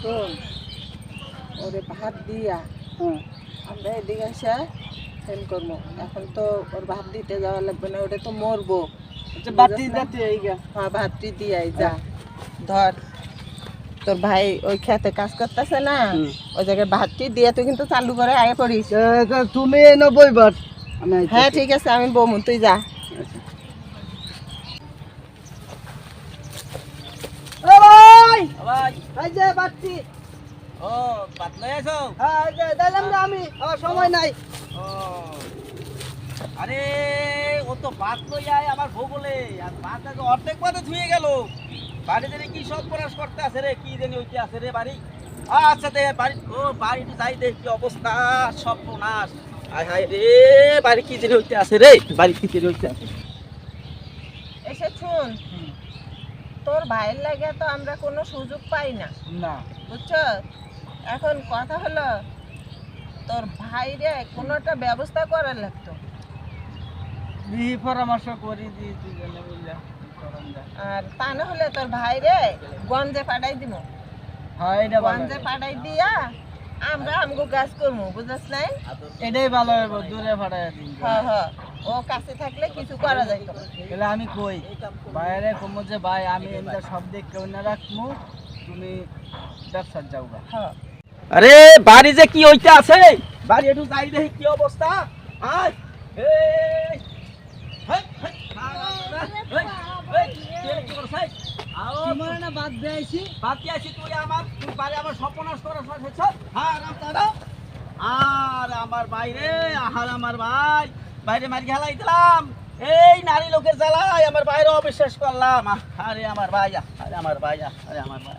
শোন ওরে ভাত দিয়া। হ্যাঁ আমরা এদিকে এসে ফোন করব। এখন তো ওর ভাত দিতে যাওয়া লাগবে না ওটা তো মরবো। আচ্ছা হ্যাঁ ভাতটি দিয়াই যা। ধর তোর ভাই ওই খেতে কাজ করতেছে না ওই জায়গায় ভাতটি দিয়ে তুই কিন্তু চালু করে আগে করিস তুমি নব্বই বার। আমি আইতাছি। হ্যাঁ ঠিক আছে আমি বমু তুই যা আচ্ছা। ও ভাই। ভাই এই যে বাতি ও পাতলাই আছো? হ্যাঁ এই যে দিলাম না আমি আমার সময় নাই। ও আরে ও তো ভাত লই যায় আমার বউ আর ভাত আজ অর্ধেক পথে ধুয়ে গেল। বাড়ি জানি কি সব পরাশ করতে আছে রে কি জানি ওইতে আছে রে বাড়ি। আচ্ছা দে বাড়ি ও বাড়ি তো যাই দে কি অবস্থা? সব নাশ হায় হায় রে বাড়ি কি জানি হইতে আছে রে বাড়ি কি জানি হইতে আছে। এসে শুন তোর ভাইয়ের লাগে তো আমরা কোনো সুযোগ পাই না। না। বুঝছ? এখন কথা হলো তোর ভাইরে কোনো একটা ব্যবস্থা করার লাগতো? দিহি পরামর্শ করি দিই দুজনে মিলে। আর তা না হলে তোর ভাইরে গঞ্জে পাঠাই দিব। হ্যাঁ এটা গঞ্জে পাঠাই দিয়া আমরা আমগো গাছ করব বুঝাস নাই? এটাই ভালো হবে দূরে ভাড়ায় দিন। হ্যাঁ হ্যাঁ ও কাছে থাকলে কিছু করা যাইতো তাহলে আমি কই? বাইরে কমো যে ভাই আমি এমনি সব দিক কেউ না রাখব তুমি ব্যবসার যাও হ্যাঁ। আরে বাড়ি যে কি হইতে আছে? বাড়ি একটু যাই দেখি কি অবস্থা। আয়। এই, হেই, হেই? আও, তোমার না বাদ বাকি আছি তুই আমার তুই বাড়ি আমার সপনাশ করা হ্যাঁ আর আমার বাইরে আহার আমার ভাই। বাইরে মারি খেলাই দিলাম এই নারী লোকের জ্বালায় আমার বাইরে অবিশ্বাস করলাম। আরে আমার ভাইয়া আরে আমার ভাইয়া আরে আমার ভাই।